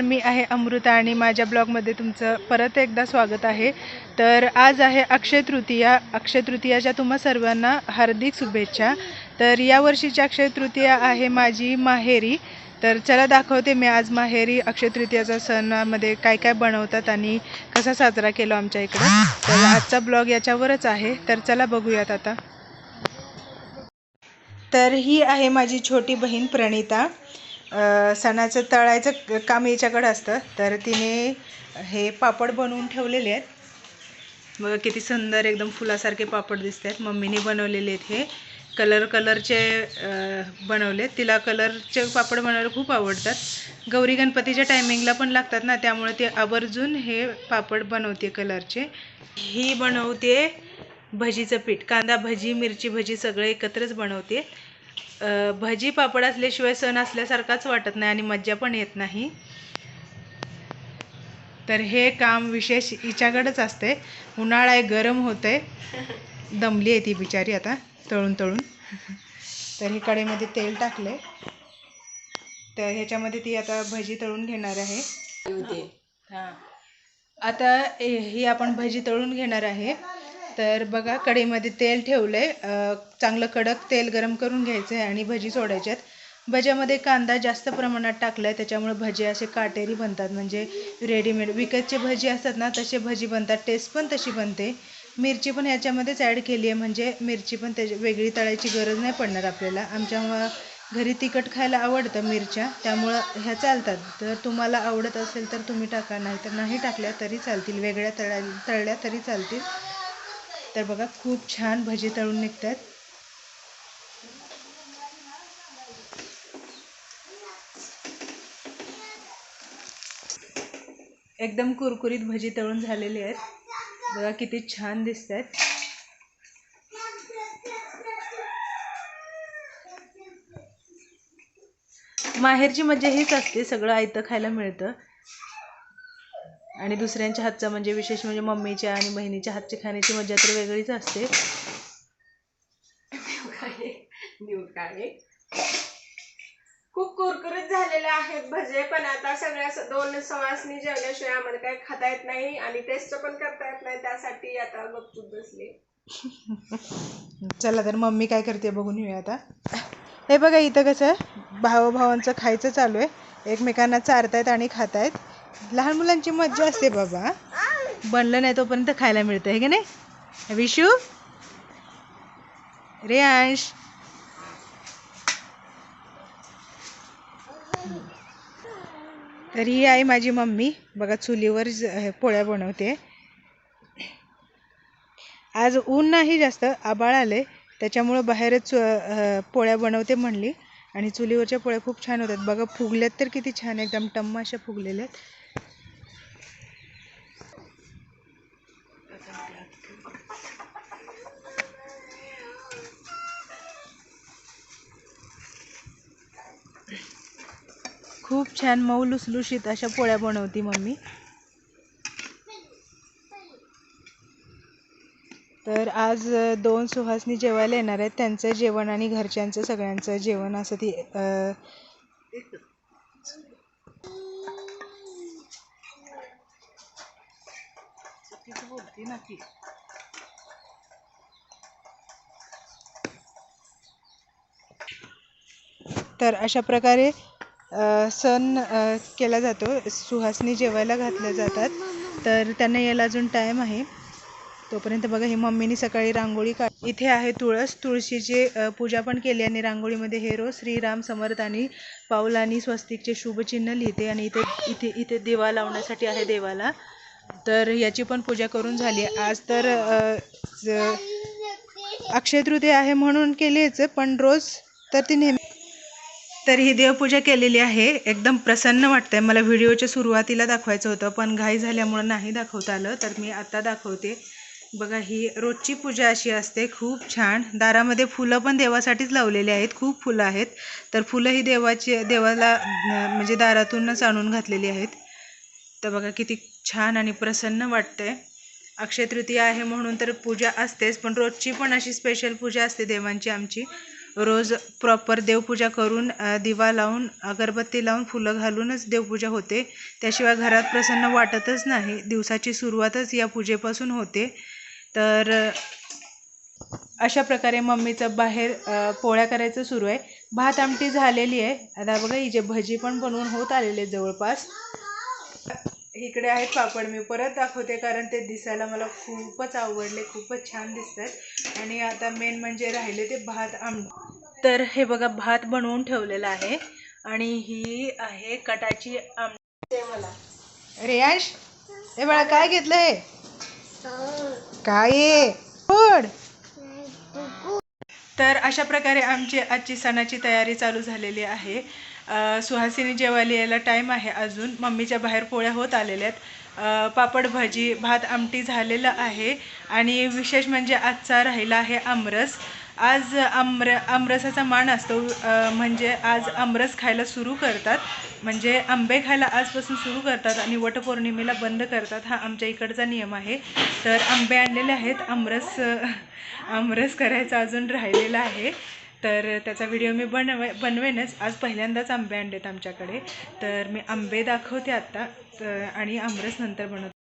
मी आहे अमृता आणि माझ्या ब्लॉगमध्ये तुमचं परत एकदा स्वागत आहे. तर आज आहे अक्षय तृतीया. अक्षय तृतीयाच्या तुम्हा सर्वांना हार्दिक शुभेच्छा. तर या वर्षीची अक्षय तृतीया आहे माझी माहेरी. तर चला दाखवते मी आज माहेरी अक्षय तृतीयाचा सणामध्ये काय काय बनवतात आणि कसा साजरा केला आमच्या इकडं. तर आजचा ब्लॉग याच्यावरच आहे. तर चला बघूयात आता. तर ही आहे माझी छोटी बहीण प्रणिता. सणाचं तळायचं काम याच्याकडं असतं. तर तिने हे पापड बनवून ठेवलेले आहेत. बघा किती सुंदर एकदम फुलासारखे पापड दिसत आहेत मम्मीने बनवलेले आहेत हे. कलर कलरचे बनवले तिला कलरचे पापड बनवायला खूप आवडतात. गौरी गणपतीच्या टायमिंगला पण लागतात ना त्यामुळे ते आवर्जून हे पापड बनवते कलरचे. ही बनवते भजीचं पीठ. कांदा भजी मिरची भजी सगळे एकत्रच बनवते. आहे भजी पापड असल्याशिवाय सण असल्यासारखाच वाटत नाही आणि मज्जा पण येत नाही. तर हे काम विशेष हिच्याकडेच असते. उन्हाळा आहे गरम होतंय. दमली आहे ती बिचारी आता तळून तळून. तर ही कढईमध्ये तेल टाकले तर ह्याच्यामध्ये ती आता भजी तळून घेणार आहे. हां आता ही आपण भजी तळून घेणार आहे. तर बघा कढईमध्ये तेल ठेवलंय. आहे चांगलं कडक तेल गरम करून घ्यायचं आहे आणि भजी सोडायच्यात भज्यामध्ये कांदा जास्त प्रमाणात टाकलाय त्याच्यामुळे भजी असे काटेरी बनतात. म्हणजे रेडीमेड विकतचे भजी असतात ना तसे भजी बनतात. टेस्ट पण तशी बनते. मिरची पण ह्याच्यामध्येच ॲड केली आहे म्हणजे मिरची पण त्याची वेगळी तळायची गरज नाही पडणार आपल्याला. आमच्या घरी तिखट खायला आवडतं मिरच्या त्यामुळं ह्या चालतात. तर तुम्हाला आवडत असेल तर तुम्ही टाका नाही तर नाही टाकल्या तरी चालतील. वेगळ्या तळ तळल्या तरी चालतील. तर बघा खूप छान भजी तळून निघतात. एकदम कुरकुरीत भजी तळून झालेली आहेत. बघा किती छान दिसत आहेत माहेरची मजा हीच असते सगळं आयतं खायला मिळतं. आणि दुसऱ्यांच्या हातचा म्हणजे विशेष म्हणजे मम्मीच्या आणि बहिणीच्या हातची खाण्याची मजा तर वेगळीच असते. खूप कुरकुरीत झालेले आहेत भजे पण आता सगळ्या दोन सवासनी जेवल्याशिवाय आम्हाला काही खाता येत नाही आणि टेस्ट पण करता येत नाही त्यासाठी आता गपचूप बसले. चला तर मम्मी काय करते बघून येऊया आता. हे बघा इथं कसं भावाभावांचं खायचं चालू आहे. एकमेकांना चारतायत आणि खातायत. लहान मुलांची मज्जा असते बाबा. बनलं नाही तोपर्यंत खायला मिळतं आहे की नाही? विशू? रेयांश? तर ही आहे माझी मम्मी. बघा चुलीवर पोळ्या बनवते. आज ऊन नाही जास्त आबाळ आले त्याच्यामुळं बाहेरच पोळ्या बनवते म्हणली. आणि चुलीवरच्या पोळ्या खूप छान होतात. बघा फुगल्यात तर किती छान एकदम टम्म अशा फुगलेल्या आहेत खूप छान मऊ लुसलुशीत अशा पोळ्या बनवती मम्मी. तर आज दोन सुहासनी जेवायला येणार आहेत. त्यांचं जेवण आणि घरच्यांचं सगळ्यांचं जेवण असं ती अ, तर अशा प्रकारे सण केला जातो. सुहासनी जेवायला घातल्या जातात. तर त्यांना यायला अजून टाईम आहे. तोपर्यंत बघा ही मम्मीनी सकाळी रांगोळी का इथे आहे तुळस. तुळशीची पूजा पण केली आणि रांगोळीमध्ये हे रोज श्रीराम समर्थ आणि पाऊल आणि स्वस्तिकचे शुभचिन्ह लिहिते आणि इथे इथे इथे दिवा लावण्यासाठी आहे देवाला. तर याची पण पूजा करून झाली. आज तर अक्षय तृतीया आहे म्हणून केलीच पण रोज तर ती नेहमी तर ही देवपूजा केलेली आहे. एकदम प्रसन्न वाटतंय. मला व्हिडिओच्या सुरुवातीला दाखवायचं होतं पण घाई झाल्यामुळं नाही दाखवता आलं. तर मी आता दाखवते. बघा ही रोजची पूजा अशी असते. खूप छान. दारामध्ये फुलं पण देवासाठीच लावलेली आहेत. खूप फुलं आहेत. तर फुलं ही देवाची देवाला म्हणजे दारातूनच आणून घातलेली आहेत. तर बघा किती छान आणि प्रसन्न वाटतंय. अक्षय तृतीया आहे म्हणून तर पूजा असतेच पण रोजची पण अशी स्पेशल पूजा असते देवांची आमची. रोज प्रॉपर देवपूजा करून दिवा लावून अगरबत्ती लावून फुलं घालूनच देवपूजा होते. त्याशिवाय घरात प्रसन्न वाटतच नाही. दिवसाची सुरुवातच या पूजेपासून होते. तर अशा प्रकारे मम्मीचं बाहेर पोळ्या करायचं सुरू आहे. भात आमटी झालेली आहे. आता बघा हिचे भजी पण बनवून होत आलेले जवळपास. इकडे आहेत पापड. मी परत दाखवते कारण ते दिसायला मला खूपच आवडले खूपच छान दिसत आणि आता मेन म्हणजे राहिले ते भात आम तर हे बघा भात बनवून ठेवलेला आहे. आणि ही आहे कटाची आम ते मला रेयांश हे बाळा काय घेतलं हे काय? फोड. तर अशा प्रकारे आमची आजची सणाची तयारी चालू झालेली आहे. सुहासिनी जेवायला यायला टाईम आहे अजून. मम्मीच्या बाहेर पोळ्या होत आलेल्या आहेत. पापड भाजी भात आमटी झालेलं आहे. आणि विशेष म्हणजे आजचा राहिला आहे आमरस. आज आम्र आमरसाचा मान असतो म्हणजे आज आमरस खायला सुरू करतात. म्हणजे आंबे खायला आजपासून सुरू करतात आणि वटपौर्णिमेला बंद करतात हा आमच्या इकडचा नियम आहे. तर आंबे आणलेले आहेत आमरस आमरस करायचा अजून राहिलेला आहे. तर त्याचा व्हिडिओ मी बनवे बनवेनच. आज पहिल्यांदाच आंबे आणलेत आमच्याकडे. तर मी आंबे दाखवते आत्ता तर आणि आमरस नंतर बनवते.